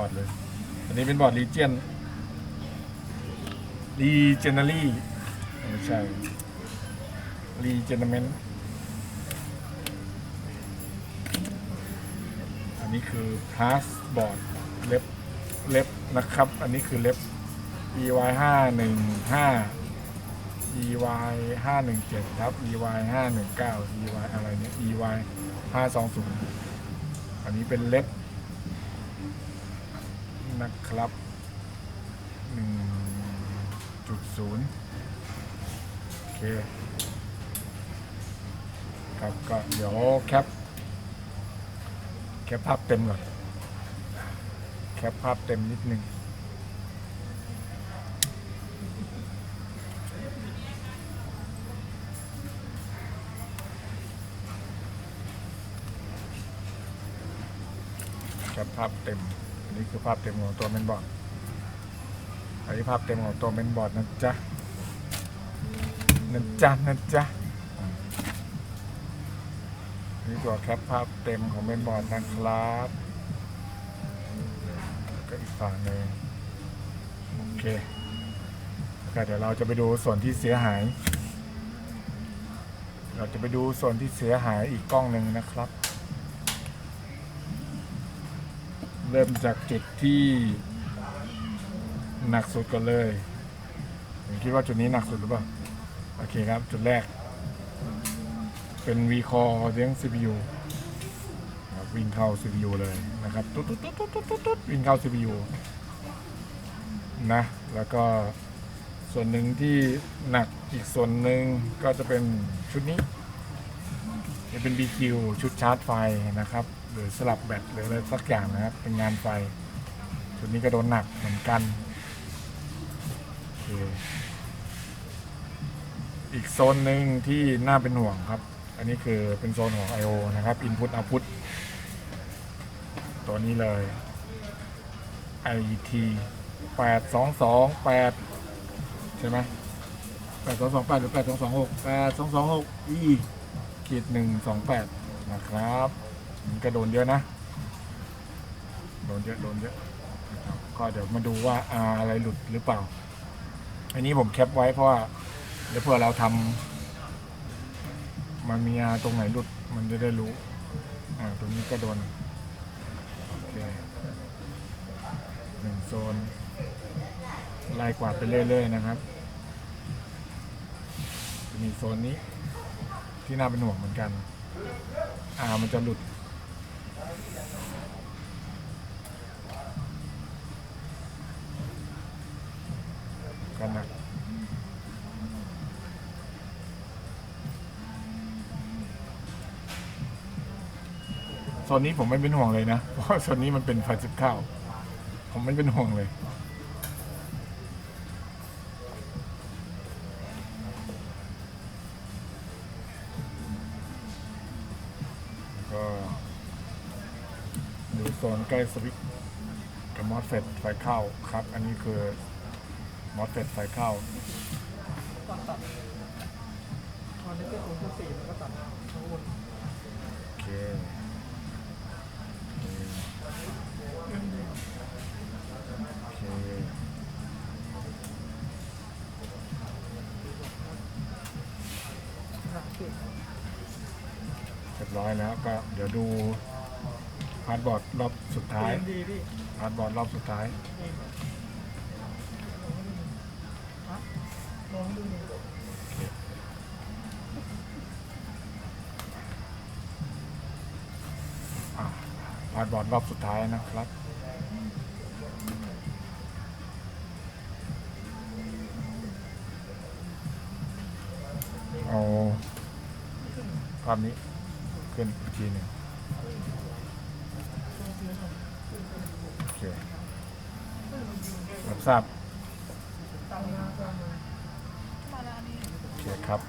อร์ดเลย อันนี้เป็นบอร์ดรีเจนรีเจน a รี่ไม่ใช่รีเจนเมนต์อันนี้คือพาสบอร์ดเล็บเล็บนะครับ อันนี้คือเล็บ EY ห้าหนึ่งห้า EY ห้าหนึ่งเจ็ดครับ EY ห้าหนึ่งเก้า EY อะไรเนี่ย EY ห้าสองศูนย์อันนี้เป็นเล็บ นะครับหนึ่งจุดศูนย์โอเคครับก็เดี๋ยวแคปแคปภาพเต็มก่อนแคปภาพเต็มนิดนึงแคปภาพเต็ม นนี้คือภาพเต็มของตัวเมนบอร์ดอันนี้ภาพเต็มของตัวเมนบอร์ดนะจ๊ะนะจ๊ะนะจ๊ะนี่ตัวแคปภาพเต็มของเมนบอร์ดนะครับก็อีกฝั่งหนึ่งโอเคก็เดี๋ยวเราจะไปดูส่วนที่เสียหาย เราจะไปดูส่วนที่เสียหายอีกกล้องหนึ่งนะครับ เริ่มจากจุดที่หนักสุดก่อนเลยผมคิดว่าจุดนี้หนักสุดหรือเปล่า โอเคครับ จุดแรก เป็น V core เลี้ยง CPU วิ่งเข้า CPU เลยนะครับ ตุ๊ดตุ๊ดตุ๊ดตุ๊ดตุ๊ดตุ๊ดวิ่งเข้า CPU นะ แล้วก็ส่วนหนึ่งที่หนักอีกส่วนหนึ่งก็จะเป็นชุดนี้ จะเป็น BQ ชุดชาร์จไฟนะครับ รือสลับแบตหรืออะไรสักอย่างนะครับ เป็นงานไฟชุดนี้ก็โดนหนักเหมือนกันอีกโซนหนึ่งที่น่าเป็นห่วงครับ อันนี้คือเป็นโซนของ I/O นะครับ Input Output ตัวนี้เลย IT 8228 ใช่ไหม8228 หรือ 8226 8226 E ขีด128 นะครับ มันก็โดนเยอะนะ โดนเยอะโดนเยอะก็เดี๋ยวมาดูว่าอาอะไรหลุดหรือเปล่า อันนี้ผมแคปไว้เพราะว่าเดี๋ยวเพื่อเราทำมันมีอาตรงไหนหลุดมันจะได้รู้ อ่าตรงนี้ก็โดนโอเคหนึ่งโซนไล่กวาดไปเรื่อยๆนะครับจะมีโซนนี้ที่น่าเป็นห่วงเหมือนกัน อ่ามันจะหลุด กันหนักโซนนี้ผมไม่เป็นห่วงเลยนะ เพราะโซนนี้มันเป็นไฟสิบข้าวผมไม่เป็นห่วงเลยก็ โซนใกล้สวิตกับมอสเฟตไฟเข้าครับ อันนี้คือมอสเฟตไฟเข้าตัดตัดตอนนี้ก็ศูนย์จุดสี่แล้วก็ตัดทั้งหมดโอเคโอเคหนักสุดเรียบร้อยแล้วก็เดี๋ยวดู พาร์ทบอร์ดรอบสุดท้ายเรียนดีพี่พาร์ทบอร์ดรอบสุดท้ายนี่ฮะลองดูนี่อะพาร์ทบอร์ดรอบสุดท้ายนะครับ เอาภาพนี้ขึ้นอีกทีหนึ่งโอ เครับทราบตั้งหน้าตั้งมาโอเคครับ